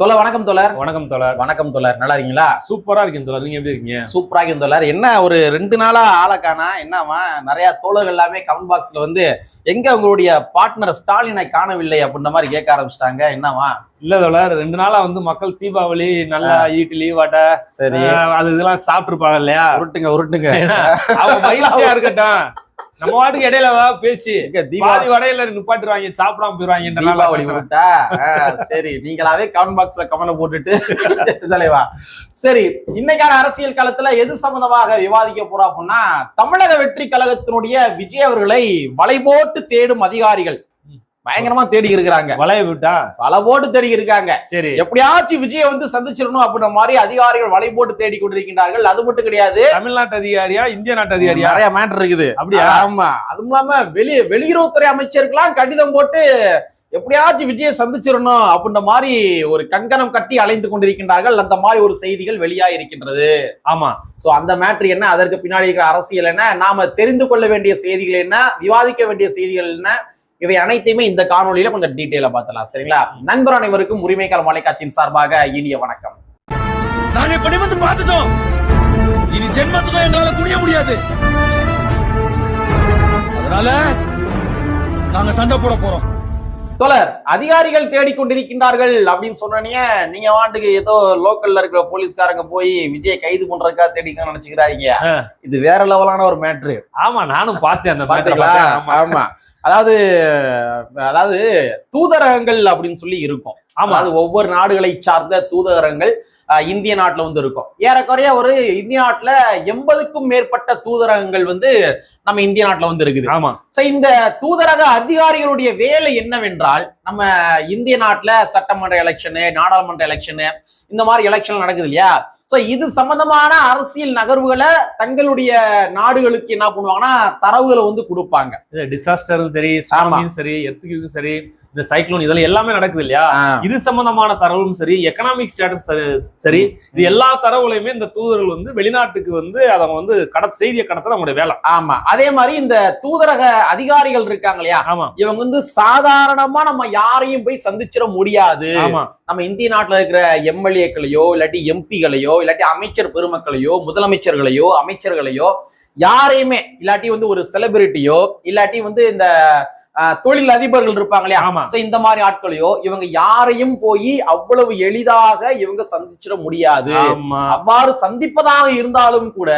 தோழர் வணக்கம் தோழர். வணக்கம் தோழர். வணக்கம் தோழர். நல்லா இருக்கீங்களா? சூப்பரா இருக்கேன் தோழர். நீங்க எப்படி இருக்கீங்க? சூப்பரா இருக்கும் தோழர். என்ன ஒரு ரெண்டு நாளா ஆளக்கானா? என்னவா நிறைய தோழர்கள் எல்லாமே கமெண்ட் பாக்ஸ்ல வந்து எங்க உங்களுடைய பார்ட்னர் ஸ்டாலினை காணவில்லை அப்படின்ற மாதிரி கேட்க ஆரம்பிச்சிட்டாங்க. என்னவா இல்ல தோழர் ரெண்டு நாளா வந்து மக்கள் தீபாவளி நல்லா இட்லி வடை சரி. அது இதெல்லாம் சாப்பிட்டுருப்பாங்க இல்லையா? உருட்டுங்க உருட்டுங்க. அவங்க மகிழ்ச்சியா இருக்கட்டும். நம்ம வாட்டுக்கு இடையில ஏதாவது பேசி. பாதி வடையில நிப்பாட்டுருவாங்க சாப்பிடாம போயிருவாங்க தீபாவளி ஆ, சரி நீங்களாவே கமெண்ட் பாக்ஸ்ல கமெண்ட் போட்டுட்டு தலைவா சரி இன்னைக்கான அரசியல் களத்துல எது சம்பந்தமாக விவாதிக்க போறோம் அப்படின்னா தமிழக வெற்றி கழகத்தினுடைய விஜய் அவர்களை வலை போட்டு தேடும் அதிகாரிகள். பயங்கரமா தேடி இருக்கிறாங்க. வளைய விட்டா? வலை போட்டு தேடி இருக்காங்க. சரி. எப்படியாச்சும் விஜய வந்து சந்திச்சிடணும் அப்படின்ற மாதிரி அதிகாரிகள் வலை போட்டு தேடி கொண்டிருக்கிறார்கள் அது மட்டும் கிடையாது. தமிழ்நாட்டு அதிகாரியா இந்திய நாட்டு அதிகாரியா? நிறைய மேட்டர் இருக்குது. அப்படியா? ஆமா. அதுவும் இல்லாம வெளி வெளியுறவுத்துறை அமைச்சருக்கெல்லாம் கடிதம் போட்டு எப்படியாச்சும் விஜய சந்திச்சிடணும் அப்படின்ற மாதிரி ஒரு கங்கணம் கட்டி அலைந்து கொண்டிருக்கின்றார்கள். அந்த மாதிரி ஒரு செய்திகள் வெளியா இருக்கின்றது. ஆமா. சோ அந்த மேட்ரு என்ன? அதற்கு பின்னாடி இருக்கிற அரசியல் என்ன? நாம தெரிந்து கொள்ள வேண்டிய செய்திகள் என்ன? விவாதிக்க வேண்டிய செய்திகள் என்ன? இவை அனைத்தையுமே இந்த காணொளியில கொஞ்சம் டீட்டெயிலா பார்த்தலாம் சரிங்களா? நண்பர் அனைவருக்கும் உரிமைக்கால மலைக்காட்சியின் சார்பாக இனிய வணக்கம். நாங்க நிமிர்ந்து பார்த்துட்டோம். இனி ஜென்மத்துக்கும் எங்களால குனிய முடியாது. அதனால நாங்க சண்டை போட போறோம். தோழர் அதிகாரிகள் தேடிக்கொண்டிருக்கின்றார்கள் அப்படின்னு சொன்னனே நீங்க வாண்டுக்கு ஏதோ லோக்கல்ல இருக்கிற போலீஸ்காரங்க போய் விஜய் கைது பண்றதுக்காக தேடிக்க நினைச்சுக்கிறாங்க. இது வேற லெவலான ஒரு மேட்ரு. ஆமா நானும் பார்த்தேன் அந்த பாத்தீங்களா ஆமா. அதாவது அதாவது தூதரகங்கள் அப்படின்னு சொல்லி இருக்கும். ஆமா. அதாவது ஒவ்வொரு நாடுகளை சார்ந்த தூதரகங்கள் இந்திய நாட்டுல வந்து இருக்கும். ஏறக்குறைய ஒரு இந்திய நாட்டுல எண்பதுக்கும் மேற்பட்ட தூதரகங்கள் வந்து நம்ம இந்திய நாட்டுல வந்து இருக்குது. ஆமா. சோ இந்த தூதரக அதிகாரிகளுடைய வேலை என்னவென்றால் நம்ம இந்திய நாட்டுல சட்டமன்ற எலெக்ஷனு நாடாளுமன்ற எலெக்ஷனு இந்த மாதிரி எலெக்ஷன் நடக்குது இல்லையா? சோ இது சம்பந்தமான அரசியல் நகர்வுகளை தங்களுடைய நாடுகளுக்கு என்ன பண்ணுவாங்கன்னா தரவுகளை வந்து கொடுப்பாங்க. டிசாஸ்டரும் சரி சுனாமியும் சரி எர்த்துக்கும் சரி இந்த சைக்ளோன் இதெல்லாம் எல்லாமே நடக்குது இல்லையா? இது சம்பந்தமான தரவும் சரி எக்கனாமிக் ஸ்டேட்டஸ் சரி இது எல்லா தரவுகளையுமே இந்த தூதர்கள் வந்து வெளிநாட்டுக்கு வந்து அதை வந்து கட செய்தியை கடத்த நம்மளுடைய வேலை. ஆமா. அதே மாதிரி இந்த தூதரக அதிகாரிகள் இருக்காங்க இல்லையா? ஆமா. இவங்க வந்து சாதாரணமா நம்ம யாரையும் போய் சந்திச்சிட முடியாது. நம்ம இந்திய நாட்டுல இருக்கிற எம்எல்ஏக்களையோ இல்லாட்டி எம்பிகளையோ இல்லாட்டி அமைச்சர் பெருமக்களையோ முதலமைச்சர்களையோ அமைச்சர்களையோ யாரையுமே இல்லாட்டி வந்து ஒரு செலிபிரிட்டியோ இல்லாட்டி வந்து இந்த தொழில் அதிபர்கள் இருப்பாங்க இல்லையா ஆமா இந்த மாதிரி ஆட்களையோ இவங்க யாரையும் போய் அவ்வளவு எளிதாக இவங்க சந்திச்சிட முடியாது. அவ்வாறு சந்திப்பதாக இருந்தாலும் கூட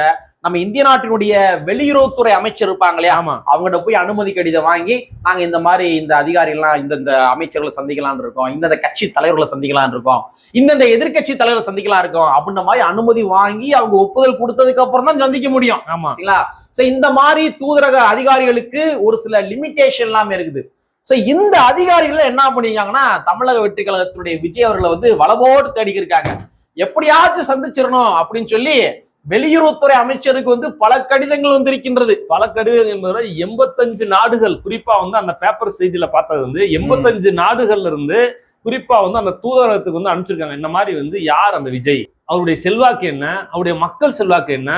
நம்ம இந்திய நாட்டினுடைய வெளியுறவுத்துறை அமைச்சர் இருப்பாங்க இல்லையா ஆமா. அவங்ககிட்ட போய் அனுமதி கடிதம் வாங்கி நாங்க இந்த மாதிரி இந்த அதிகாரிகள்லாம் இந்த இந்த அமைச்சர்களை சந்திக்கலாம்னு இருக்கோம் இந்தந்த கட்சி தலைவர்களை சந்திக்கலாம்னு இருக்கோம் இந்தந்த எதிர்க்கட்சி தலைவரை சந்திக்கலாம் இருக்கோம் அப்படின்ற மாதிரி அனுமதி வாங்கி அவங்க ஒப்புதல் கொடுத்ததுக்கு அப்புறம் தான் சந்திக்க முடியும். சரிங்களா? சோ இந்த மாதிரி தூதரக அதிகாரிகளுக்கு ஒரு சில லிமிட்டேஷன் எல்லாம் இருக்குது. சோ இந்த அதிகாரிகள் என்ன பண்ணிருக்காங்கன்னா தமிழக வெற்றி கழகத்தினுடைய விஜய் அவர்களை வந்து வளபோடு தேடி இருக்காங்க எப்படியாச்சும் சந்திச்சிடணும் அப்படின்னு சொல்லி வெளியுறவுத்துறை அமைச்சருக்கு வந்து பல கடிதங்கள் வந்திருக்கின்றது. பல கடிதங்கள் என்பது எண்பத்தஞ்சு நாடுகள் குறிப்பா வந்து அந்த பேப்பர் செய்தியில பார்த்தது வந்து எண்பத்தஞ்சு நாடுகள்ல இருந்து குறிப்பா வந்து அந்த தூதரகத்துக்கு வந்து அனுப்பிச்சிருக்காங்க. இந்த மாதிரி வந்து யார் அந்த விஜய்? அவருடைய செல்வாக்கு என்ன? அவருடைய மக்கள் செல்வாக்கு என்ன?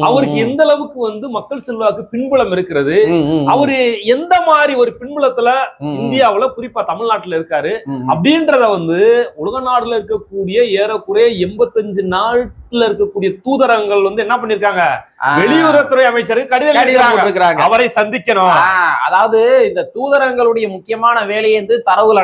அவருக்கு எந்த அளவுக்கு வந்து மக்கள் செல்வாக்கு பின்புலம் இருக்கிறது? அவரு எந்த மாதிரி ஒரு பின்புலத்துல இந்தியாவுல குறிப்பா தமிழ்நாட்டுல இருக்காரு? அப்படின்றத வந்து உலக நாடுல இருக்கக்கூடிய ஏறக்குறைய எண்பத்தஞ்சு நாட்டுல இருக்கக்கூடிய தூதரகங்கள் வந்து என்ன பண்ணிருக்காங்க? வெளியுறவுத்துறை அமைச்சருக்கு கடிதம் எழுதியிருக்காங்க. அவரை சந்திக்கணும். அதாவது இந்த தூதரங்களுடைய முக்கியமான வேலையை வந்து தரவுகள்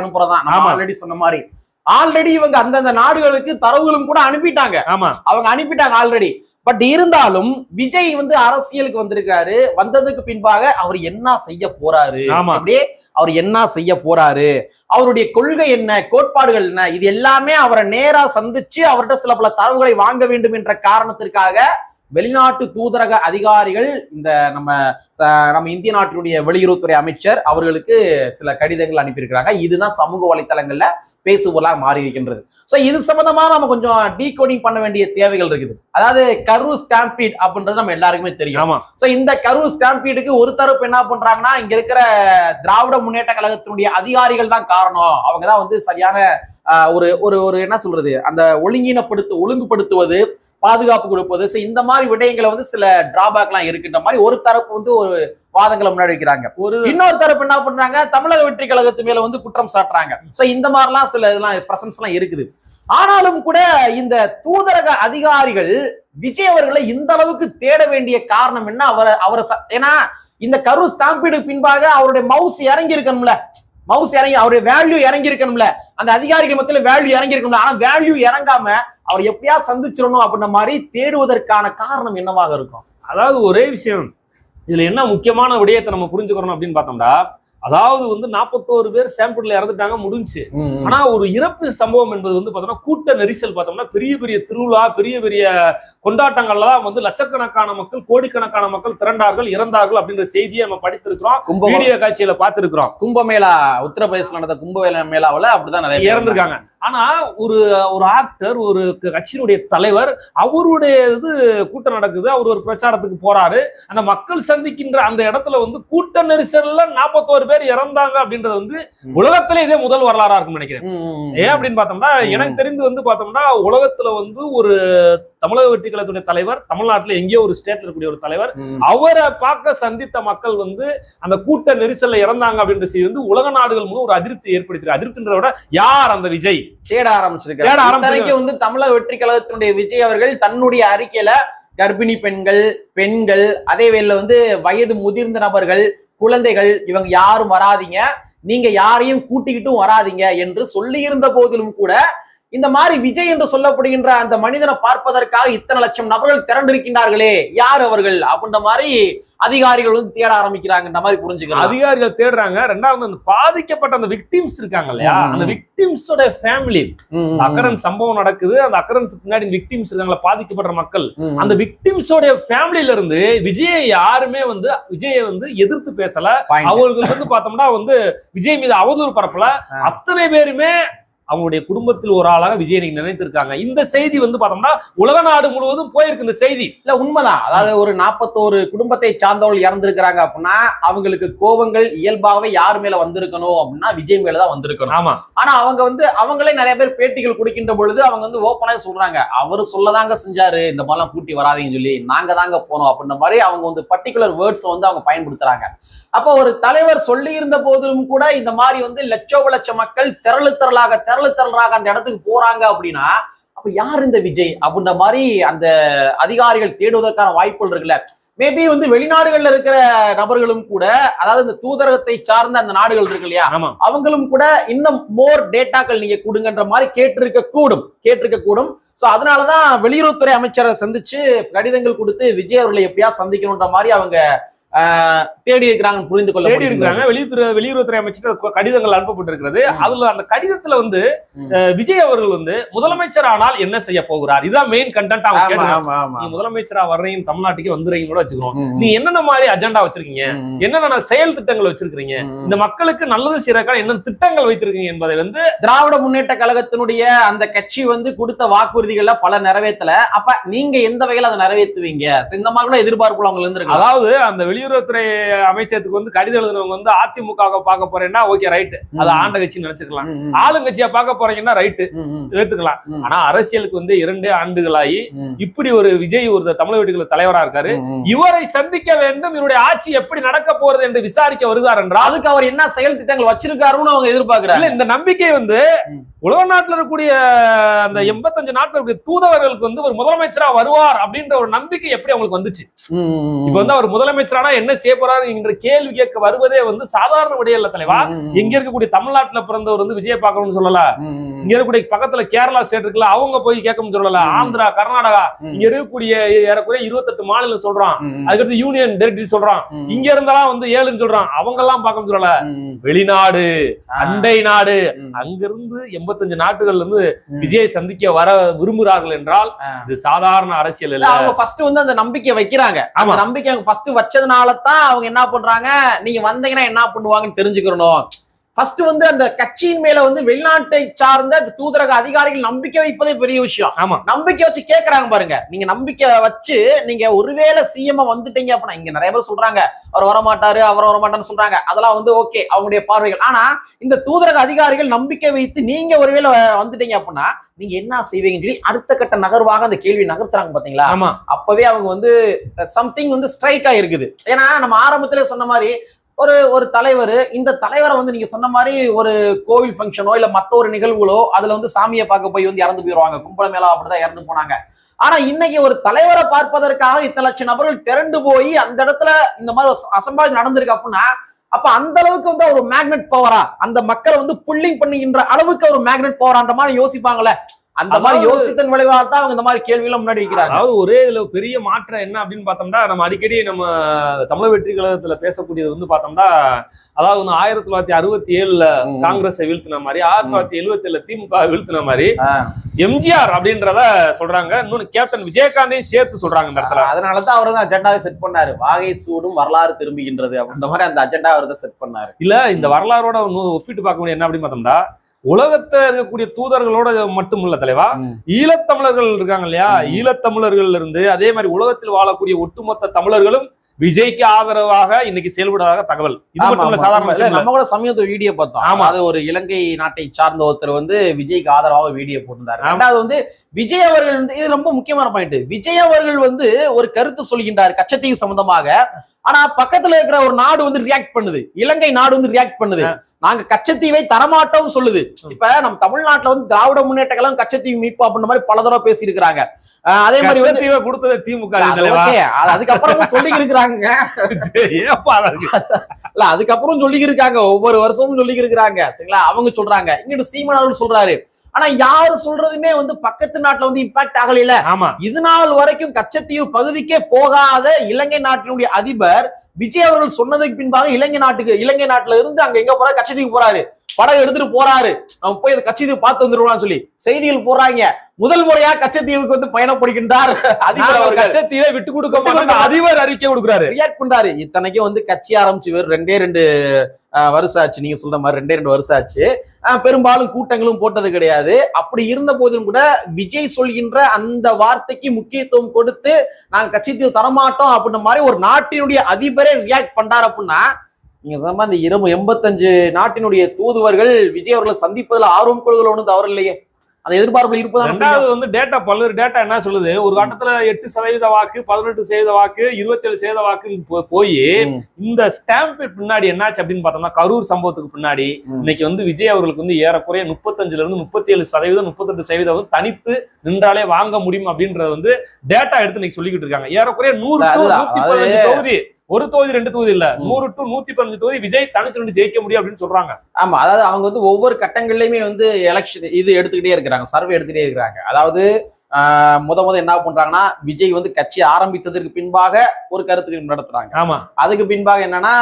ஆமா. ஆல்ரெடி சொன்ன மாதிரி. ஆல்ரெடி இவங்க அந்தந்த நாடுகளுக்கு தரவுகளும் கூட அனுப்பிட்டாங்க. ஆமா. அவங்க அனுப்பிட்டாங்க ஆல்ரெடி பட் இருந்தாலும் விஜய் வந்து அரசியலுக்கு வந்திருக்காரு வந்ததுக்கு பின்பாக அவர் என்ன செய்ய போறாரு. அப்படியே அவர் என்ன செய்ய போறாரு? அவருடைய கொள்கை என்ன? கோட்பாடுகள் என்ன? இது எல்லாமே அவரை நேரா சந்திச்சு அவர்கிட்ட சில பல தரவுகளை வாங்க வேண்டும் என்ற காரணத்திற்காக வெளிநாட்டு தூதரக அதிகாரிகள் இந்த நம்ம நம்ம இந்திய நாட்டினுடைய வெளியுறவுத்துறை அமைச்சர் அவர்களுக்கு சில கடிதங்கள் அனுப்பியிருக்கிறாங்க. இதுதான் சமூக வலைத்தளங்கள்ல பேசுபொருளாக மாறி இருக்கின்றது சோ இது சம்பந்தமா நம்ம கொஞ்சம் டீகோடிங் பண்ண வேண்டிய தேவைகள் இருக்குது. அதாவது கரு ஸ்டாம்பீட் அப்படின்றது நம்ம எல்லாருக்குமே தெரியும். சோ இந்த கரு ஸ்டாம்பீடுக்கு ஒரு தரப்பு என்ன பண்றாங்கன்னா இங்க இருக்கிற திராவிட முன்னேற்ற கழகத்தினுடைய அதிகாரிகள் தான் காரணம். அவங்க தான் வந்து சரியான ஒரு ஒரு ஒரு என்ன சொல்றது? அந்த ஒழுங்கினப்படுத்து ஒழுங்குபடுத்துவது பாதுகாப்பு கொடுப்பது. சோ இந்த மாதிரி விடயங்களை வந்து சில டிராபேக் எல்லாம் இருக்குன்ற மாதிரி ஒரு தரப்பு வந்து ஒரு வாதங்களை முன்னாடி வைக்கிறாங்க. ஒரு இன்னொரு தரப்பு என்ன பண்றாங்க? தமிழக வெற்றி கழகத்து மேல வந்து குற்றம் சாட்டுறாங்க. சோ இந்த மாதிரிலாம் சில இதெல்லாம் பிரசன்ஸ் எல்லாம் இருக்குது. ஆனாலும் கூட இந்த தூதரக அதிகாரிகள் விஜய் அவர்களை இந்த அளவுக்கு தேட வேண்டிய காரணம் என்ன? அவரை அவரை ஏன்னா இந்த கரு ஸ்டாம்பீடு பின்பாக அவருடைய மவுஸ் இறங்கி இருக்கணும்ல மவுஸ் இறங்கி அவருடைய வேல்யூ இறங்கி இருக்கணும்ல அந்த அதிகாரிகள் மத்தியில வேல்யூ இறங்கி இருக்கணும் ஆனா வேல்யூ இறங்காம அவர் எப்படியா சந்திச்சிடணும் அப்படின்ற மாதிரி தேடுவதற்கான காரணம் என்னவாக இருக்கும்? அதாவது ஒரே விஷயம். இதுல என்ன முக்கியமான விடயத்தை நம்ம புரிஞ்சுக்கிறோம் அப்படின்னு பார்த்தோம்னா அதாவது வந்து நாற்பத்தோரு பேர் சாம்பிள்ல இறந்துட்டாங்க முடிஞ்சு ஆனா ஒரு இறப்பு சம்பவம் என்பது வந்து பார்த்தோம்னா கூட்ட நெரிசல் பார்த்தோம்னா பெரிய பெரிய திருவிழா பெரிய பெரிய கொண்டாட்டங்கள்லாம் வந்து லட்சக்கணக்கான மக்கள் கோடிக்கணக்கான மக்கள் திரண்டார்கள் இறந்தார்கள் அப்படின்ற செய்தியை நம்ம படித்திருக்கிறோம். வீடியோ காட்சியில பார்த்திருக்கிறோம். கும்பமேளா உத்தரப்பிரதேசல நடந்த கும்பமேளா மேளாவுல அப்படிதான் நிறைய இறந்திருக்காங்க. ஆனா ஒரு ஒரு ஆக்டர் ஒரு கட்சியினுடைய தலைவர் அவருடைய இது கூட்டம் நடக்குது அவர் ஒரு பிரச்சாரத்துக்கு போறாரு அந்த மக்கள் சந்திக்கின்ற அந்த இடத்துல வந்து கூட்ட நெரிசல்ல நாற்பத்தோரு பேர் இறந்தாங்க அப்படின்றது வந்து. உலகத்திலே இதே முதல் வரலாறா இருக்கும்னு நினைக்கிறேன். ஏன் அப்படின்னு பார்த்தோம்னா. எனக்கு தெரிந்து வந்து பார்த்தோம்னா உலகத்துல வந்து ஒரு தமிழக வெற்றி கழகத்துடைய தலைவர் தமிழ்நாட்டுல எங்கேயோ ஒரு ஸ்டேட்ல இருக்கக்கூடிய ஒரு தலைவர். அவரை பார்க்க சந்தித்த மக்கள் வந்து அந்த கூட்ட நெரிசல்ல இறந்தாங்க அப்படின்ற செய்தி வந்து உலக நாடுகள் மூலம் ஒரு அதிருப்தி ஏற்படுத்தி அதிருப்தின்றத விட யார் அந்த விஜய்? தேட ஆரம்பிச்சிருக்காரு. தேட. இத்தனைக்கும் வந்து தமிழக வெற்றி கழகத்தினுடைய விஜய் அவர்கள் தன்னுடைய அறிக்கையில கர்ப்பிணி பெண்கள் பெண்கள் அதே வேளையில வந்து வயது முதிர்ந்த நபர்கள் குழந்தைகள் இவங்க யாரும் வராதீங்க. நீங்க யாரையும் கூட்டிக்கிட்டும் வராதீங்க என்று சொல்லி இருந்த போதிலும் கூட இந்த மாதிரி விஜய் என்று சொல்லப்படுகின்ற அந்த மனிதனை பார்ப்பதற்காக இத்தனை லட்சம் நபர்கள் திரண்டிருக்கின்றார்களே யார் அவர்கள்? அப்படின்ற மாதிரி அதிகாரிகள் வந்து தேட ஆரம்பிக்கிறாங்கன்ற மாதிரி புரிஞ்சுக்கலாம் அதிகாரிகள் தேடுறாங்க. ரெண்டாவது அந்த பாதிக்கப்பட்ட அந்த விக்டிம்ஸ் இருக்காங்க இல்லையா. அந்த விக்டிம்ஸோட ஃபேமிலி ம், அக்கரன் சம்பவம் நடக்குது. அந்த அக்கரன்ஸ் பின்னாடி விக்டிம்ஸ் இருக்காங்களா பாதிக்கப்படுற மக்கள். அந்த விக்டிம்ஸோட ஃபேமிலில இருந்து விஜயை யாருமே வந்து விஜயை வந்து எதிர்த்து பேசல. அவங்களுக்கு வந்து பார்த்தோம்னா வந்து விஜய் மீது அவதூறு பரப்பல. அத்தனை பேருமே அவங்களுடைய குடும்பத்தில் ஒரு ஆளாக விஜய் நீங்க நினைத்திருக்காங்க. இந்த செய்தி வந்து பார்த்தோம்னா உலக நாடு முழுவதும் போயிருக்கு இந்த செய்தி. இல்ல உண்மைதான். அதாவது ஒரு நாற்பத்தோரு குடும்பத்தை சார்ந்தவர்கள் இறந்திருக்கிறாங்க அப்படின்னா அவங்களுக்கு கோபங்கள் இயல்பாகவே யார் மேல வந்திருக்கணும் அப்படின்னா விஜய் மேல தான் வந்திருக்கணும். ஆமா. ஆனா அவங்க வந்து அவங்களே நிறைய பேர் பேட்டிகள் கொடுக்கின்ற பொழுது அவங்க வந்து ஓப்பனா சொல்றாங்க. அவர் சொல்லதாங்க செஞ்சாரு. இந்த மாதிரிலாம் கூட்டி வராதீங்கன்னு சொல்லி நாங்க தாங்க போனோம் அப்படின்ற மாதிரி அவங்க வந்து பர்டிகுலர் வேர்ட்ஸ் வந்து அவங்க பயன்படுத்துறாங்க. அப்போ ஒரு தலைவர் சொல்லி இருந்த போதிலும் கூட இந்த மாதிரி வந்து லட்சோப லட்ச மக்கள் திரளு திரளாக திரளு திரளாக அந்த இடத்துக்கு போறாங்க அப்படின்னா அப்ப யார் இந்த விஜய் அப்படின்ற மாதிரி அந்த அதிகாரிகள் தேடுவதற்கான வாய்ப்புகள் இருக்குல்ல. மேபி வந்து வெளிநாடுகள்ல இருக்கிற நபர்களும் கூட அதாவது இந்த தூதரகத்தை சார்ந்த அந்த நாடுகள் இருக்கு இல்லையா? அவங்களும் கூட இன்னும் மோர் டேட்டாக்கள் நீங்க கொடுங்கன்ற மாதிரி கேட்டிருக்க கூடும் கேட்டிருக்க கூடும் சோ அதனாலதான் வெளியுறவுத்துறை அமைச்சரை சந்திச்சு கடிதங்கள் கொடுத்து விஜய் அவர்களை எப்படியா சந்திக்கணும்ன்ற மாதிரி அவங்க தேடி இருக்கிறாங்கன்னு புரிந்து கொள்ள தேடி. இருக்கிறாங்க. வெளியுறவு வெளியுறவுத்துறை அமைச்சர் கடிதங்கள் அனுப்பப்பட்டிருக்கிறது. அதுல அந்த கடிதத்துல வந்து விஜய் அவர்கள் வந்து முதலமைச்சர் ஆனால் என்ன செய்ய போகிறார்? இதான் மெயின் கண்டென்ட் அவங்க முதலமைச்சரா வர்றீங்க தமிழ்நாட்டுக்கு வந்துறீங்க கூட வச்சுக்கிறோம். நீ என்னென்ன மாதிரி அஜெண்டா வச்சிருக்கீங்க? என்னென்ன செயல் திட்டங்கள் வச்சிருக்கீங்க. இந்த மக்களுக்கு நல்லது செய்யறதுக்கான என்னென்ன திட்டங்கள் வைத்திருக்கீங்க என்பதை வந்து திராவிட முன்னேற்ற கழகத்தினுடைய அந்த கட்சி வந்து கொடுத்த வாக்குறுதிகள்ல பல நிறைவேற்றல அப்ப நீங்க எந்த வகையில அதை நிறைவேற்றுவீங்க? இந்த மாதிரி கூட எதிர்பார்ப்புல அவங்க இருந்திருக்கலாம். அதாவது அந்த வெளியுறவுத்துறை அமைச்சருக்கு வந்து கடிதம் எழுதுனவங்க வந்து அதிமுக பார்க்க போறேன்னா ஓகே ரைட் அது ஆண்ட கட்சி நினைச்சுக்கலாம். ஆளுங்கட்சியா பார்க்க போறீங்கன்னா ரைட்டு ம், ம், ஏத்துக்கலாம் ம். ஆனா அரசியலுக்கு வந்து இரண்டே ஆண்டுகளாகி இப்படி ஒரு விஜய் ஒரு தமிழக வீட்டுக்குள்ள தலைவரா இருக்காரு. இவரை சந்திக்க வேண்டும். இவருடைய ஆட்சி எப்படி நடக்க போறது என்று விசாரிக்க வருகிறார் என்றால் அதுக்கு அவர் என்ன செயல் திட்டங்கள் வச்சிருக்காருன்னு அவங்க எதிர்பார்க்கிறாங்க. இந்த நம்பிக்கை வந்து. உலக நாட்டுல இருக்கக்கூடிய அந்த எண்பத்தஞ்சு நாட்டுல இருக்கக்கூடிய தூதவர்களுக்கு வந்து ஒரு முதலமைச்சரா வருவார் அப்படின்ற ஒரு நம்பிக்கை எப்படி அவங்களுக்கு வந்துச்சு? இப்ப வந்து அவர் முதலமைச்சரானா என்ன செய்ய போறாரு என்ற கேள்வி கேட்க வருவதே வந்து சாதாரண விடயம் இல்ல தலைவா எங்க இருக்கக்கூடிய தமிழ்நாட்டுல பிறந்தவர் வந்து விஜய பார்க்கணும்னு சொல்லல இங்க இருக்கக்கூடிய பக்கத்துல கேரளா ஸ்டேட் இருக்குல்ல அவங்க போய் கேட்கணும்னு சொல்லல. ஆந்திரா கர்நாடகா. இங்க இருக்கக்கூடிய ஏறக்குறைய இருபத்தெட்டு மாநிலம் சொல்றான் அதுக்கடுத்து யூனியன் டெரிட்டரி சொல்றான். இங்க இருந்தாலும் வந்து ஏழுன்னு சொல்றான் அவங்க எல்லாம் பார்க்க சொல்லல. வெளிநாடு. அண்டை நாடு. அங்கிருந்து எண்பத்தஞ்சு நாடுகள்ல இருந்து. விஜயை சந்திக்க வர விரும்புகிறார்கள் என்றால். இது சாதாரண அரசியல் இல்ல, அவங்க ஃபர்ஸ்ட் வந்து அந்த நம்பிக்கை வைக்கிறாங்க ஆமா. நம்பிக்கை அவங்க ஃபர்ஸ்ட் வச்சதுனால தான் அவங்க என்ன பண்றாங்க? நீங்க வந்தீங்கன்னா என்ன பண்ணுவாங்கன்னு தெரிஞ்சுக்கிறணும் ஃபர்ஸ்ட் வந்து அந்த கட்சியின் மேல வந்து வெளிநாட்டை சார்ந்த தூதரக அதிகாரிகள் நம்பிக்கை வைப்பதே பெரிய விஷயம். ஆமா. நம்பிக்கை வச்சு கேக்குறாங்க பாருங்க. நீங்க நம்பிக்கை வச்சு நீங்க ஒருவேளை சிஎம் வந்துட்டீங்க அப்படின்னா இங்க நிறைய பேர் சொல்றாங்க. அவர் வரமாட்டாரு அவர் வரமாட்டான்னு சொல்றாங்க. அதெல்லாம் வந்து ஓகே அவங்களுடைய பார்வைகள். ஆனா இந்த தூதரக அதிகாரிகள் நம்பிக்கை வைத்து நீங்க ஒருவேளை வந்துட்டீங்க அப்படின்னா நீங்க என்ன செய்வீங்கன்னு சொல்லி அடுத்த கட்ட நகர்வாக அந்த கேள்வி நகர்த்துறாங்க பாத்தீங்களா? ஆமா. அப்பவே அவங்க வந்து சம்திங் வந்து ஸ்ட்ரைக் ஆயிருக்குது. ஏன்னா நம்ம ஆரம்பத்திலே சொன்ன மாதிரி ஒரு ஒரு தலைவர் இந்த தலைவரை வந்து நீங்க சொன்ன மாதிரி ஒரு கோவில் ஃபங்க்ஷனோ இல்ல மத்த ஒரு நிகழ்வுகளோ அதுல வந்து சாமியை பார்க்க போய் வந்து இறந்து போயிடுவாங்க கும்பல மேலா அப்படிதான் இறந்து போனாங்க. ஆனா இன்னைக்கு ஒரு தலைவரை பார்ப்பதற்காக இத்தனை லட்சம் நபர்கள் திரண்டு போய் அந்த இடத்துல இந்த மாதிரி அசம்பாவிதம் நடந்திருக்கு அப்படின்னா அப்ப அந்த அளவுக்கு வந்து ஒரு மேக்னெட் பவரா அந்த மக்களை வந்து புல்லிங் பண்ணுகின்ற அளவுக்கு ஒரு மேக்னெட் பவரான்ற மாதிரி யோசிப்பாங்களே. அந்த மாதிரி யோசித்தன் விளைவாக தான் அவங்க இந்த மாதிரி கேள்விகளை முன்னாடி வைக்கிறாங்க. அதாவது ஒரே இதுல பெரிய மாற்றம் என்ன அப்படின்னு பார்த்தோம்னா நம்ம அடிக்கடி நம்ம தமிழ் வெற்றி கழகத்துல பேசக்கூடியது வந்து பார்த்தோம்னா அதாவது வந்து ஆயிரத்தி தொள்ளாயிரத்தி அறுபத்தி ஏழுல. காங்கிரஸை வீழ்த்தின மாதிரி ஆயிரத்தி தொள்ளாயிரத்தி எழுபத்தி ஏழுல திமுக வீழ்த்தின மாதிரி. எம்ஜிஆர் அப்படின்றத சொல்றாங்க. இன்னொன்னு கேப்டன் விஜயகாந்தையும் சேர்த்து சொல்றாங்க இந்த இடத்துல. அதனாலதான் அவர் வந்து அஜெண்டாவை செட் பண்ணாரு. வாகை சூடும் வரலாறு திரும்புகின்றது அப்படின்ற மாதிரி அந்த அஜெண்டா அவர் தான் செட் பண்ணாரு. இல்ல இந்த வரலாறோட ஒப்பிட்டு பார்க்க முடியும் என்ன அப்படின்னு பார்த்தோம்னா உலகத்துல இருக்கக்கூடிய தூதர்களோட மட்டும் இல்ல தலைவா. ஈழத்தமிழர்கள் இருக்காங்க இல்லையா. ஈழத்தமிழர்கள் இருந்து அதே மாதிரி உலகத்தில் வாழக்கூடிய ஒட்டுமொத்த தமிழர்களும் விஜய்க்கு ஆதரவாக இன்னைக்கு செயல்படுவதாக தகவல் இது மட்டும். சாதாரண. நம்ம கூட சமயத்து வீடியோ பார்த்தோம் ஆமா. அது ஒரு இலங்கை நாட்டை சார்ந்த ஒருத்தர் வந்து விஜய்க்கு ஆதரவாக வீடியோ போட்டிருந்தாரு. ரெண்டாவது வந்து விஜய் அவர்கள் வந்து இது ரொம்ப முக்கியமான பாயிண்ட் விஜய் அவர்கள் வந்து ஒரு கருத்து சொல்கின்றார் கச்சத்தீவு சம்பந்தமாக ஆனா பக்கத்துல இருக்கிற ஒரு நாடு வந்து ரியாக்ட் பண்ணுது. இலங்கை நாடு வந்து ரியாக்ட் பண்ணுது. நாங்க கச்சத்தீவை தரமாட்டோம் சொல்லுது. இப்ப நம்ம தமிழ்நாட்டுல வந்து திராவிட முன்னேற்ற கழகம் கச்சத்தீவு மீட்பு அப்படின்ற மாதிரி பல தடவை பேசி இருக்கிறாங்க அதே மாதிரி கொடுத்தது திமுக அது தலைவா okay. அது அதுக்கப்புறமும் சொல்லி இருக்கிறாங்க? இல்ல அதுக்கப்புறம் சொல்லி இருக்காங்க ஒவ்வொரு வருஷமும் சொல்லி இருக்கிறாங்க சரிங்களா? அவங்க சொல்றாங்க. இங்கிட்டு சீமான் அவர்கள் சொல்றாரு. ஆனா யாரு சொல்றதுமே வந்து பக்கத்து நாட்டுல வந்து இம்பாக்ட் ஆகல ஆமா. இது நாள் வரைக்கும் கச்சத்தீவு பகுதிக்கே போகாத இலங்கை நாட்டினுடைய அதிபர் விஜய் அவர்கள் சொன்னதுக்கு பின்பாக இலங்கை நாட்டுக்கு இலங்கை நாட்டுல இருந்து அங்க எங்க போறாரு? கச்சதீவுக்கு போறாரு. படகு எடுத்துட்டு போறாரு. அவன் போய் அந்த கச்சத்தீவு பார்த்து வந்துருவான்னு சொல்லி செய்திகள் போடுறாங்க. முதல் முறையா கச்சத்தீவுக்கு வந்து பயணப்படுகின்றார். அதிபர் அவர்கள். கச்சத்தீவை விட்டு கொடுக்க அதிபர் அறிக்கை கொடுக்குறாரு. ரியாக்ட் பண்றாரு. இத்தனைக்கும் வந்து கட்சி ஆரம்பிச்சு வெறும் ரெண்டே ரெண்டு வருஷம் ஆச்சு நீங்க சொல்ற மாதிரி ரெண்டே ரெண்டு வருஷம் ஆச்சு பெரும்பாலும் கூட்டங்களும் போட்டது கிடையாது. அப்படி இருந்த போதிலும் கூட விஜய் சொல்கின்ற அந்த வார்த்தைக்கு முக்கியத்துவம் கொடுத்து நாங்க கட்சித்தீவு தரமாட்டோம் அப்படின்ற மாதிரி ஒரு நாட்டினுடைய அதிபரே ரியாக்ட் பண்றாரு அப்படின்னா நீங்க சொன்ன இந்த இரவு எண்பத்தஞ்சு நாட்டினுடைய தூதுவர்கள் விஜய் அவர்களை சந்திப்பதில் ஆர்வம் கொள்வதில் ஒன்றும் தவறு இல்லையே. அந்த எதிர்பார்ப்புல இருப்பதான் ரெண்டாவது வந்து டேட்டா பல்வேறு டேட்டா என்ன சொல்லுது? ஒரு கட்டத்துல எட்டு சதவீத வாக்கு பதினெட்டு சதவீத வாக்கு இருபத்தேழு சதவீத வாக்கு போய் இந்த ஸ்டாம்ப் பின்னாடி என்னாச்சு அப்படின்னு பார்த்தோம்னா கரூர் சம்பவத்துக்கு பின்னாடி இன்னைக்கு வந்து விஜய் அவர்களுக்கு வந்து ஏறக்குறைய முப்பத்தஞ்சுல இருந்து முப்பத்தி ஏழு சதவீதம் முப்பத்தெட்டு சதவீதம் வந்து தனித்து நின்றாலே வாங்க முடியும் அப்படின்றது வந்து டேட்டா எடுத்து இன்னைக்கு சொல்லிக்கிட்டு இருக்காங்க. ஏறக்குறைய நூறு தொகுதி ஒரு தொகுதி ரெண்டு தொகுதி இல்ல. நூறு டு நூத்தி பதினஞ்சு தொகுதி விஜய் தனிச்சு நின்று ஜெயிக்க முடியும் அப்படின்னு சொல்றாங்க. ஆமா அதாவது அவங்க வந்து ஒவ்வொரு கட்டங்கள்லயுமே வந்து எலெக்ஷன் இது எடுத்துக்கிட்டே இருக்கிறாங்க சர்வே எடுத்துக்கிட்டே இருக்கிறாங்க. அதாவது முத முத என்ன பண்றாங்கன்னா விஜய் வந்து கட்சி ஆரம்பித்ததற்கு பின்பாக ஒரு கருத்து கணிப்பு நடத்துறாங்க. ஆமா. அதுக்கு பின்பாக என்னன்னா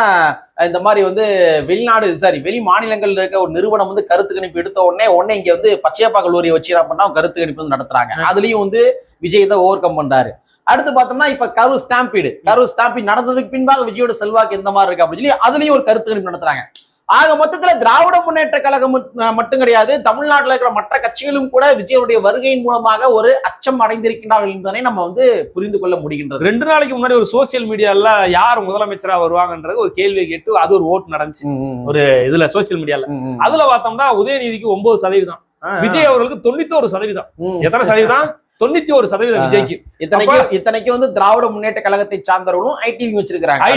இந்த மாதிரி வந்து வெளிநாடு சாரி வெளி மாநிலங்கள்ல இருக்க ஒரு நிறுவனம் வந்து கருத்து கணிப்பு எடுத்த உடனே உடனே இங்க வந்து பச்சையப்பா கல்லூரியை வச்சு என்ன பண்ணா கருத்து கணிப்பு வந்து நடத்துறாங்க. அதுலயும் வந்து விஜய் தான் ஓவர் கம் பண்றாரு. அடுத்து பார்த்தோம்னா இப்ப கரூர் ஸ்டாம்பீடு. கரூர் ஸ்டாம்பீட் நடந்ததுக்கு பின்பாக விஜயோட செல்வாக்கு எந்த மாதிரி இருக்கு அப்படின்னு சொல்லி அதுலயும் ஒரு கருத்து கணிப்பு நடத்துறாங்க. ஆக மொத்தத்துல திராவிட முன்னேற்ற கழகம் மட்- மட்டும் கிடையாது தமிழ்நாட்டுல இருக்கிற மற்ற கட்சிகளும் கூட விஜயுடைய வருகையின் மூலமாக ஒரு அச்சம் அடைந்திருக்கின்றார்கள் என்பதனை நம்ம வந்து புரிந்து கொள்ள முடிகின்றது. ரெண்டு நாளைக்கு முன்னாடி ஒரு சோசியல் மீடியால யார் முதலமைச்சரா வருவாங்கன்றது ஒரு கேள்வி கேட்டு அது ஒரு ஓட்டு நடந்துச்சு. ஒரு இதுல சோசியல் மீடியால அதுல பார்த்தோம்னா உதயநிதிக்கு ஒன்பது சதவீதம் விஜய் அவர்களுக்கு தொண்ணூத்தி சதவீதம். எத்தனை சதவீதம்? தொண்ணூத்தி ஒரு சதவீதம். விஜய்க்கு. இத்தனைக்கும் இத்தனைக்கும் வந்து திராவிட முன்னேற்ற கழகத்தை சார்ந்தவர்களும் ஐடி வச்சிருக்காங்க.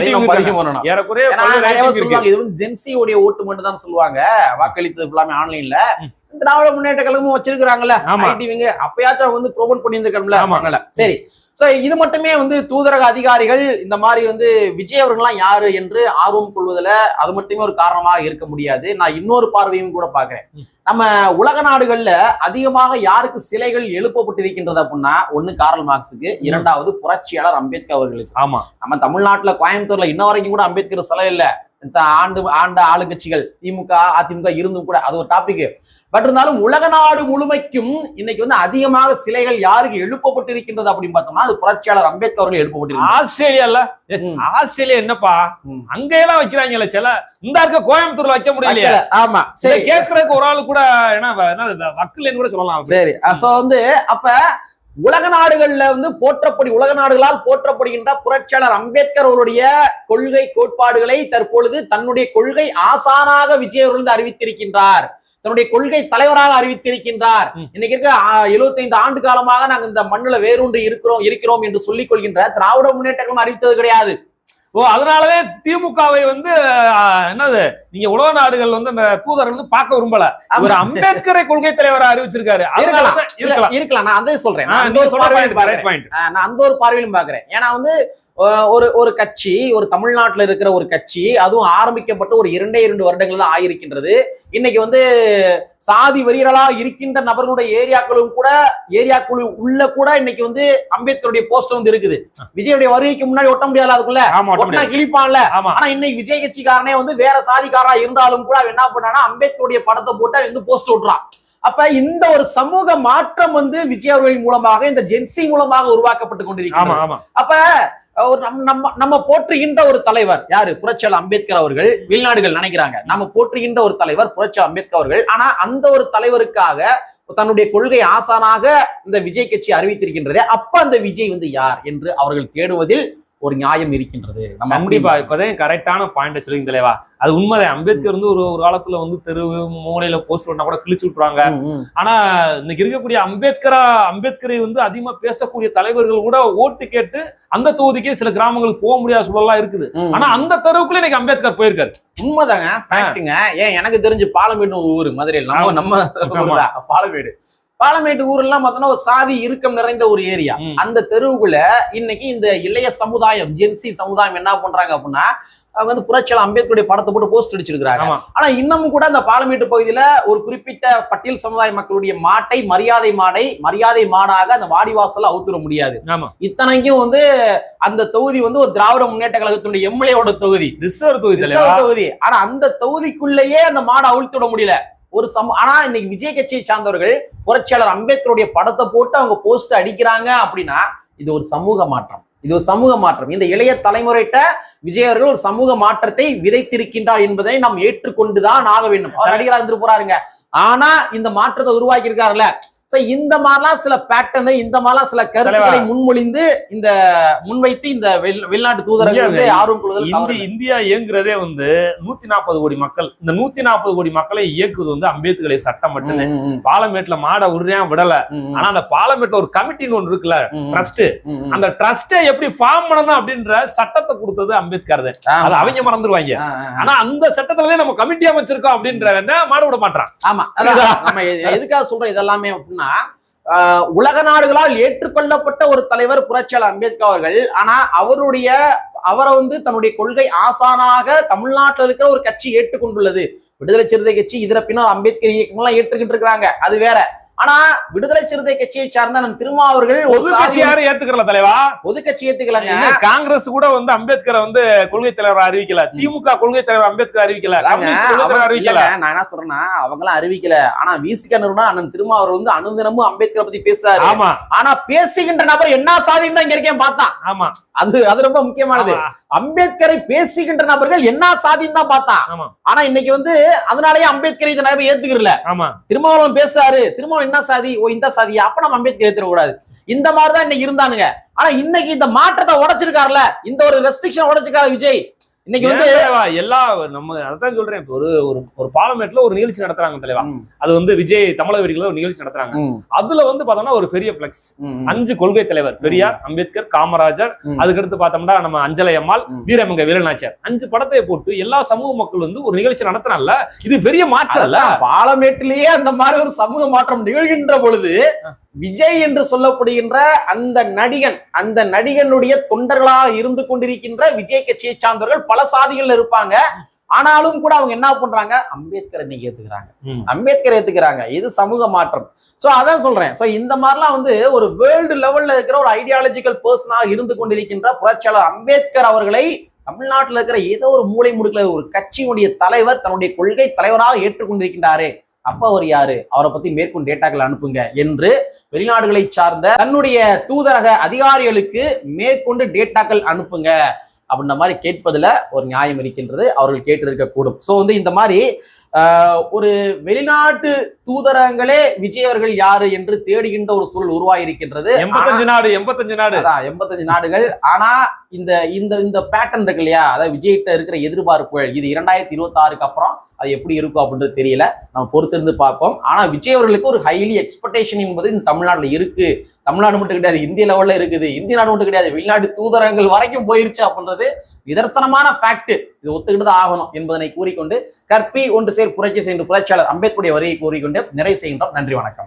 ஏறக்குறைய இது வந்து ஓட்டு மட்டும் தான் சொல்லுவாங்க. வாக்களித்தது ஃபுல்லாமே ஆன்லைன்ல திராவிட முன்னேற்ற கழகமும் வச்சிருக்காங்கல்ல ஆமா. ஐடிவிங்க. அப்பயாச்சும் அவங்க வந்து ப்ரோமோட். பண்ணல சரி. சோ இது மட்டுமே வந்து தூதரக அதிகாரிகள் இந்த மாதிரி வந்து விஜய் அவர்கள்லாம் யாரு என்று ஆர்வம் கொள்வதுல அது மட்டுமே ஒரு காரணமாக இருக்க முடியாது. நான் இன்னொரு பார்வையும் கூட பாக்குறேன் நம்ம உலக நாடுகள்ல அதிகமாக யாருக்கு சிலைகள் எழுப்பப்பட்டிருக்கின்றது அப்படின்னா ஒண்ணு கார்ல் மார்க்ஸுக்கு இரண்டாவது புரட்சியாளர் அம்பேத்கர் அவர்களுக்கு. ஆமா. நம்ம தமிழ்நாட்டுல கோயம்புத்தூர்ல இன்ன வரைக்கும் கூட அம்பேத்கர் சிலை இல்ல. ஆண்டு ஆண்ட ஆளுங்கட்சிகள் திமுக அதிமுக இருந்தும் கூட அது ஒரு டாபிக் பட் இருந்தாலும் உலக நாடு முழுமைக்கும் இன்னைக்கு வந்து அதிகமாக சிலைகள் யாருக்கு எழுப்பப்பட்டிருக்கின்றது அப்படின்னு பார்த்தோம்னா அது புரட்சியாளர் அம்பேத்கர் அவர்கள் எழுப்பப்பட்டிருக்கிறது ஆஸ்திரேலியால. ஆஸ்திரேலியா என்னப்பா. அங்கெல்லாம் வைக்கிறாங்கல்ல சில? இந்த இருக்க கோயம்புத்தூர்ல வைக்க வைக்கல. ஆமா. சரி. கேட்கறதுக்கு ஒரு ஆள் கூட என்ன என்ன வக்கீல்னு கூட சொல்லலாம். சரி. சோ வந்து அப்ப உலக நாடுகள்ல வந்து போற்றப்படி உலக நாடுகளால் போற்றப்படுகின்ற புரட்சியாளர் அம்பேத்கர் அவருடைய கொள்கை கோட்பாடுகளை தற்பொழுது தன்னுடைய கொள்கை ஆசானாக விஜய் அவர்கள் அறிவித்திருக்கின்றார். தன்னுடைய கொள்கை தலைவராக அறிவித்திருக்கின்றார். இன்னைக்கு இருக்க எழுபத்தைந்து ஆண்டு காலமாக நாங்க இந்த மண்ணுல வேரூன்றி இருக்கிறோம் இருக்கிறோம் என்று சொல்லிக் கொள்கின்ற திராவிட முன்னேற்ற கழகம் அறிவித்தது கிடையாது. ஓ அதனாலவே திமுகவை வந்து என்னது நீங்க உலக நாடுகள் வந்து அந்த தூதர் வந்து பார்க்க விரும்பல. ஒரு அம்பேத்கரை கொள்கை தலைவரா அறிவிச்சிருக்காரு. இருக்கலாம். இருக்கலாம். நான் அதே சொல்றேன். நான் அந்த ஒரு நான் அந்த பார்வையிலும் பாக்குறேன் ஏன்னா வந்து ஒரு ஒரு கட்சி ஒரு தமிழ்நாட்டுல இருக்கிற ஒரு கட்சி அதுவும் ஆரம்பிக்கப்பட்டு ஒரு இரண்டே இரண்டு வருடங்கள் தான் ஆயிருக்கின்றது. இன்னைக்கு வந்து சாதி வெறியர்களா இருக்கின்ற நபர்களுடைய ஏரியாக்களும் கூட ஏரியாக்குழு உள்ள கூட இன்னைக்கு வந்து அம்பேத்கருடைய போஸ்டர் வந்து இருக்குது. விஜயுடைய வருகைக்கு முன்னாடி ஒட்ட முடியாது அதுக்குள்ள முடியாது. கிழிப்பான்ல. ஆனா இன்னைக்கு விஜய் கட்சிக்காரனே வந்து வேற சாதிக்காரா இருந்தாலும் கூட அவன் என்ன பண்ணானா அம்பேத்கருடைய படத்தை போட்டு வந்து போஸ்ட் விட்டுறான் அப்ப இந்த ஒரு சமூக மாற்றம் வந்து விஜய் அவர்களின் மூலமாக இந்த ஜென்சி மூலமாக உருவாக்கப்பட்டு கொண்டிருக்கிறது. அப்ப ஒரு நம்ம நம்ம நம்ம போற்றுகின்ற ஒரு தலைவர் யாரு? புரட்சியாளர் அம்பேத்கர் அவர்கள் வெளிநாடுகள் நினைக்கிறாங்க. நம்ம போற்றுகின்ற ஒரு தலைவர் புரட்சியாளர் அம்பேத்கர் அவர்கள். ஆனா அந்த ஒரு தலைவருக்காக தன்னுடைய கொள்கை ஆசானாக இந்த விஜய் கட்சி அறிவித்திருக்கின்றதே. அப்ப அந்த விஜய் வந்து யார் என்று அவர்கள் தேடுவதில் ஒரு நியாயம் இருக்கின்றது. நம்ம கண்டிப்பா. இப்பதான் கரெக்டான பாயிண்ட் சொல்லுங்க தலைவா அது உண்மைதான். அம்பேத்கர் வந்து ஒரு ஒரு காலத்துல வந்து தெரு மூலையில போஸ்ட் பண்ணா கூட கிழிச்சு ம். ஆனா இன்னைக்கு இருக்கக்கூடிய அம்பேத்கரா அம்பேத்கரை வந்து அதிகமா பேசக்கூடிய தலைவர்கள் கூட ஓட்டு கேட்டு அந்த தொகுதிக்கே சில கிராமங்களுக்கு போக முடியாத சூழல்லாம் இருக்குது. ஆனா அந்த தெருவுக்குள்ள இன்னைக்கு அம்பேத்கர் போயிருக்காரு. உண்மைதாங்க. ஏன் எனக்கு தெரிஞ்சு பாலமேடு ஒரு ஊர் மதுரையில். நம்ம பாலமேடு. பாலமேடு ஊர்லாம் பார்த்தோன்னா ஒரு சாதி இறுக்கம் நிறைந்த ஒரு ஏரியா. அந்த தெருவுக்குள்ள இன்னைக்கு இந்த இளைய சமுதாயம் ஜென்சி சமுதாயம் என்ன பண்றாங்க அப்படின்னா அவங்க வந்து புரட்சியாளர் அம்பேத்கருடைய படத்தை போட்டு போஸ்ட் அடிச்சிருக்காங்க ஆமா. ஆனா இன்னமும் கூட அந்த பாலமேட்டு பகுதியில ஒரு குறிப்பிட்ட பட்டியல் சமுதாய மக்களுடைய மாட்டை மரியாதை மாடை மரியாதை மாடாக அந்த வாடிவாசல்ல அவுத்துட முடியாது. இத்தனைக்கும் வந்து அந்த தொகுதி வந்து ஒரு திராவிட முன்னேற்ற கழகத்தினுடைய எம்எல்ஏவோட தொகுதி. ரிசர்வ் தொகுதி தொகுதி. ஆனா அந்த தொகுதிக்குள்ளேயே அந்த மாடை அவிழ்த்து விட முடியல. ஒரு சம ஆனா இன்னைக்கு விஜய் கட்சியை சார்ந்தவர்கள் புரட்சியாளர் அம்பேத்கருடைய படத்தை போட்டு அவங்க போஸ்ட் அடிக்கிறாங்க அப்படின்னா இது ஒரு சமூக மாற்றம். இது ஒரு சமூக மாற்றம். இந்த இளைய தலைமுறைகிட்ட விஜய் அவர்கள் ஒரு சமூக மாற்றத்தை விதைத்திருக்கின்றார் என்பதை நாம் ஏற்றுக்கொண்டுதான் ஆக வேண்டும். அவர் நடிகரா இருந்துட்டு போறாருங்க. ஆனா இந்த மாற்றத்தை உருவாக்கி இருக்காருல்ல இந்த மாதிரிலாம் சில பேட்டர்னு இந்த மாதிரிலாம் சில கருத்துக்களை முன்மொழிந்து இந்த முன்வைத்து இந்த வெளி- வெளிநாட்டு தூதரர்கள் வந்து ஆர்வம் இல்லை. இந்தியா இயங்குறதே வந்து நூத்தி நாற்பது கோடி மக்கள் இந்த நூத்தி நாற்பது கோடி மக்களை இயக்குவது வந்து அம்பேத்கரை சட்டம் மட்டுமே பாலமேட்ல மாட உருளையா விடல. ஆனா அந்த பாலமேட்ல ஒரு கமிட்டின்னு ஒன்று இருக்குல்ல. ட்ரஸ்ட். அந்த ட்ரஸ்டை எப்படி ஃபார்ம் பண்ணணும் அப்படின்ற சட்டத்தை கொடுத்தது அம்பேத்கர். அது அவங்க ஆ. ஆனா அந்த சட்டத்திலே நம்ம கமிட்டி அமைச்சிருக்கோம் அப்படின்ற மாட விட மாட்டான் ஆமா நம்ம எதுக்காக சொல்றோம் இதெல்லாமே அப்படின்னா ஆஹ், உலக நாடுகளால் ஏற்றுக்கொள்ளப்பட்ட ஒரு தலைவர் புரட்சியாளர் அம்பேத்கர் அவர்கள். ஆனா அவருடைய அவரை வந்து தன்னுடைய கொள்கை ஆசானாக தமிழ்நாட்டில் இருக்கிற ஒரு கட்சி ஏற்றுக்கொண்டுள்ளது. விடுதலை சிறுத்தை கட்சி இதர பின்னர் அம்பேத்கர் இயக்கங்கள்லாம் ஏற்றுக்கிட்டு இருக்காங்க அது வேற. ஆனா விடுதலை சிறுத்தை கட்சியை சார்ந்த அண்ணன் திருமா அவர்கள் ஒரு பொது சாதி கட்சி யாரும் ஏத்துக்கிறல தலைவா? பொது கட்சி ஏத்துக்கலங்க. காங்கிரஸ் கூட வந்து அம்பேத்கரை வந்து கொள்கை தலைவர் அறிவிக்கல. திமுக கொள்கை தலைவர் அம்பேத்கர் அறிவிக்கல. அறிவிக்கல. நான் என்ன சொல்றேன்னா அவங்களாம் அறிவிக்கல. ஆனா விசிக நிறுவனம் அண்ணன் திருமா அவர் வந்து அனுதினமும் அம்பேத்கரை பத்தி பேசுறாரு. ஆமா. ஆனா பேசுகின்ற நபர் என்ன சாதின்னு தான் இங்க இருக்கேன் பார்த்தான் ஆமா. அது அது ரொம்ப முக்கியமானது. அம்பேத்கரை பேசுகின்ற நபர்கள் என்ன சாதின்னு தான் பார்த்தான் ஆனா இன்னைக்கு வந்து அதனாலயே அம்பேத்கரை இதை நிறைய பேர் ஏத்துக்கிறல ஆமா. திருமாவளவன் பேசுறாரு திருமாவளவன் என்ன சாதி? ஓ இந்த சாதியா? அப்ப நம்ம அம்பேத்கர் ஏத்துக்க கூடாது இந்த மாதிரிதான் இன்னைக்கு இருந்தானுங்க. ஆனா இன்னைக்கு இந்த மாற்றத்தை உடைச்சிருக்காருல இந்த ஒரு ரெஸ்ட்ரிக்ஷன் உடைச்சிருக்காரு விஜய். இன்னைக்கு வந்து எல்லா நம்ம அதான் சொல்றேன். இப்ப ஒரு ஒரு ஒரு பார்லமெண்ட்ல ஒரு நிகழ்ச்சி நடத்துறாங்க தலைவா. அது வந்து விஜய் தமிழகவிரிகள ஒரு நிகழ்ச்சி நடத்துறாங்க. அதுல வந்து பார்த்தோம்னா ஒரு பெரிய பிளெக்ஸ் அஞ்சு கொள்கை தலைவர். பெரியார் அம்பேத்கர் காமராஜர். அதுக்கடுத்து பார்த்தோம்னா நம்ம அஞ்சலை அம்மாள். வீரமங்க வீரநாச்சியார். அஞ்சு படத்தை போட்டு எல்லா சமூக மக்கள் வந்து ஒரு நிகழ்ச்சி நடத்துறாங்கல்ல. இது பெரிய மாற்றம் இல்ல. பாலமேட்டிலேயே அந்த மாதிரி ஒரு சமூக மாற்றம் நிகழ்கின்ற பொழுது விஜய் என்று சொல்லப்படுகின்ற அந்த நடிகன் அந்த நடிகனுடைய தொண்டர்களாக இருந்து கொண்டிருக்கின்ற விஜய் கட்சியை சார்ந்தவர்கள் பல சாதிகள்ல இருப்பாங்க. ஆனாலும் கூட அவங்க என்ன பண்றாங்க? அம்பேத்கர் இன்னைக்கு ஏத்துக்கிறாங்க. அம்பேத்கர் ஏத்துக்கிறாங்க. இது சமூக மாற்றம். சோ அதான் சொல்றேன். சோ இந்த மாதிரிலாம் வந்து ஒரு வேர்ல்டு லெவல்ல இருக்கிற ஒரு ஐடியாலஜிக்கல் பர்சனாக இருந்து கொண்டிருக்கின்ற புரட்சியாளர் அம்பேத்கர் அவர்களை தமிழ்நாட்டுல இருக்கிற ஏதோ ஒரு மூலை முடுக்கல ஒரு கட்சியினுடைய தலைவர் தன்னுடைய கொள்கை தலைவராக ஏற்றுக்கொண்டிருக்கின்றாரே. அப்ப அவர் யாரு? அவரை பத்தி மேற்கொண்டு டேட்டாக்கள் அனுப்புங்க என்று வெளிநாடுகளை சார்ந்த தன்னுடைய தூதரக அதிகாரிகளுக்கு மேற்கொண்டு டேட்டாக்கள் அனுப்புங்க அப்படின்ற மாதிரி கேட்பதுல ஒரு நியாயம் இருக்கின்றது. அவர்கள் கேட்டிருக்க கூடும் ஸோ வந்து இந்த மாதிரி ஒரு வெளிநாட்டு தூதரகங்களே விஜய் அவர்கள் யாரு என்று தேடுகின்ற ஒரு சூழல் உருவாகியிருக்கின்றது. எண்பத்தஞ்சு நாடு எண்பத்தஞ்சு நாடு. அதான் எண்பத்தஞ்சு நாடுகள். ஆனா இந்த இந்த இந்த பேட்டர்ன் இருக்கு இல்லையா? அதாவது விஜய்கிட்ட இருக்கிற எதிர்பார்ப்புகள் இது இரண்டாயிரத்தி இருபத்தி ஆறுக்கு அப்புறம் அது எப்படி இருக்கும் அப்படின்றது தெரியல. நம்ம பொறுத்திருந்து பார்ப்போம். ஆனா விஜய் அவர்களுக்கு ஒரு ஹைலி எக்ஸ்பெக்டேஷன் என்பது இந்த தமிழ்நாட்டுல இருக்கு. தமிழ்நாடு மட்டும் கிடையாது இந்திய லெவல்ல இருக்குது. இந்திய நாடு மட்டும் கிடையாது வெளிநாட்டு தூதரகங்கள் வரைக்கும் போயிருச்சு அப்படின்றது நிதர்சனமான ஃபேக்ட் இது ஒத்துக்கிட்டு தான் ஆகணும் என்பதனை கூறிக்கொண்டு கற்பி ஒன்று சேர் புரட்சி செய்கின்ற புரட்சியாளர் அம்பேத்கருடைய வரியை கூறிக்கொண்டு நிறைவு செய்கின்றோம். நன்றி வணக்கம்.